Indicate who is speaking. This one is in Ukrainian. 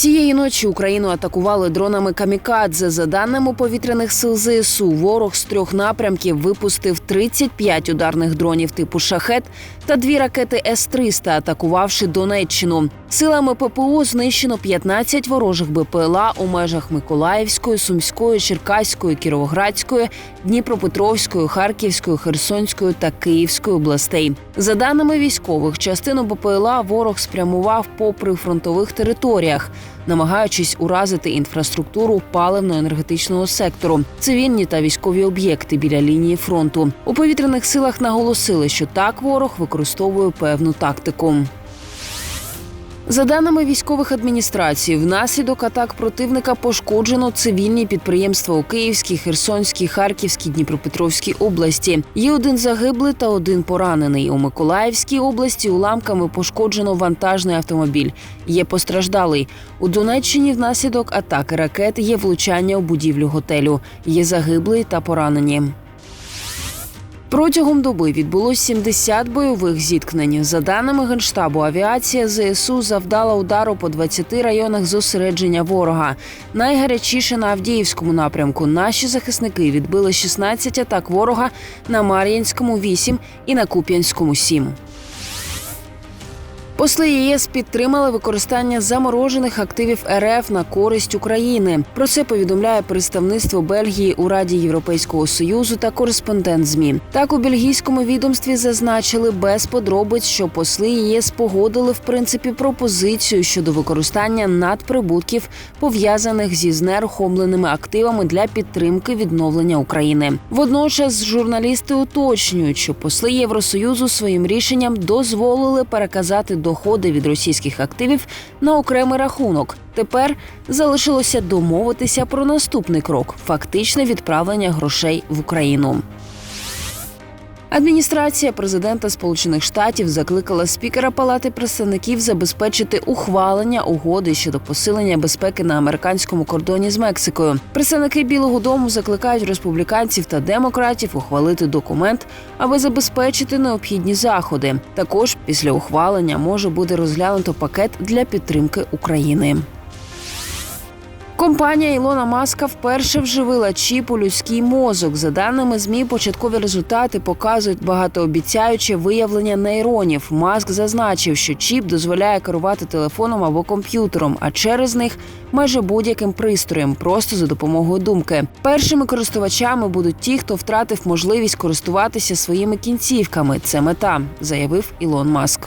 Speaker 1: Цієї ночі Україну атакували дронами камікадзе. За даними повітряних сил ЗСУ, ворог з трьох напрямків випустив 35 ударних дронів типу шахет та дві ракети С-300, атакувавши Донеччину. Силами ППО знищено 15 ворожих БПЛА у межах Миколаївської, Сумської, Черкаської, Кіровоградської, Дніпропетровської, Харківської, Херсонської та Київської областей. За даними військових, частину БПЛА ворог спрямував по прифронтових територіях, намагаючись уразити інфраструктуру паливно-енергетичного сектору, цивільні та військові об'єкти біля лінії фронту. У повітряних силах наголосили, що так ворог використовує певну тактику. За даними військових адміністрацій, внаслідок атак противника пошкоджено цивільні підприємства у Київській, Херсонській, Харківській, Дніпропетровській області. Є один загиблий та один поранений. У Миколаївській області уламками пошкоджено вантажний автомобіль. Є постраждалий. У Донеччині внаслідок атаки ракет є влучання у будівлю готелю. Є загиблий та поранені. Протягом доби відбулось 70 бойових зіткнень. За даними генштабу, авіація ЗСУ завдала удару по 20 районах зосередження ворога. Найгарячіше на Авдіївському напрямку. Наші захисники відбили 16 атак ворога на Мар'їнському 8 і на Куп'янському 7. Посли ЄС підтримали використання заморожених активів РФ на користь України. Про це повідомляє представництво Бельгії у Раді Європейського союзу та кореспондент ЗМІ. Так у бельгійському відомстві зазначили без подробиць, що посли ЄС погодили в принципі пропозицію щодо використання надприбутків пов'язаних зі знерухомленими активами для підтримки відновлення України. Водночас журналісти уточнюють, що посли Євросоюзу своїм рішенням дозволили переказати доходи від російських активів на окремий рахунок. Тепер залишилося домовитися про наступний крок фактичне відправлення грошей в Україну. Адміністрація президента Сполучених Штатів закликала спікера Палати представників забезпечити ухвалення угоди щодо посилення безпеки на американському кордоні з Мексикою. Представники Білого Дому закликають республіканців та демократів ухвалити документ, аби забезпечити необхідні заходи. Також після ухвалення може бути розглянуто пакет для підтримки України. Компанія Ілона Маска вперше вживила чіп у людський мозок. За даними змі, початкові результати показують багатообіцяюче виявлення нейронів. Маск зазначив, що чіп дозволяє керувати телефоном або комп'ютером, а через них майже будь-яким пристроєм, просто за допомогою думки. Першими користувачами будуть ті, хто втратив можливість користуватися своїми кінцівками. Це мета, заявив Ілон Маск.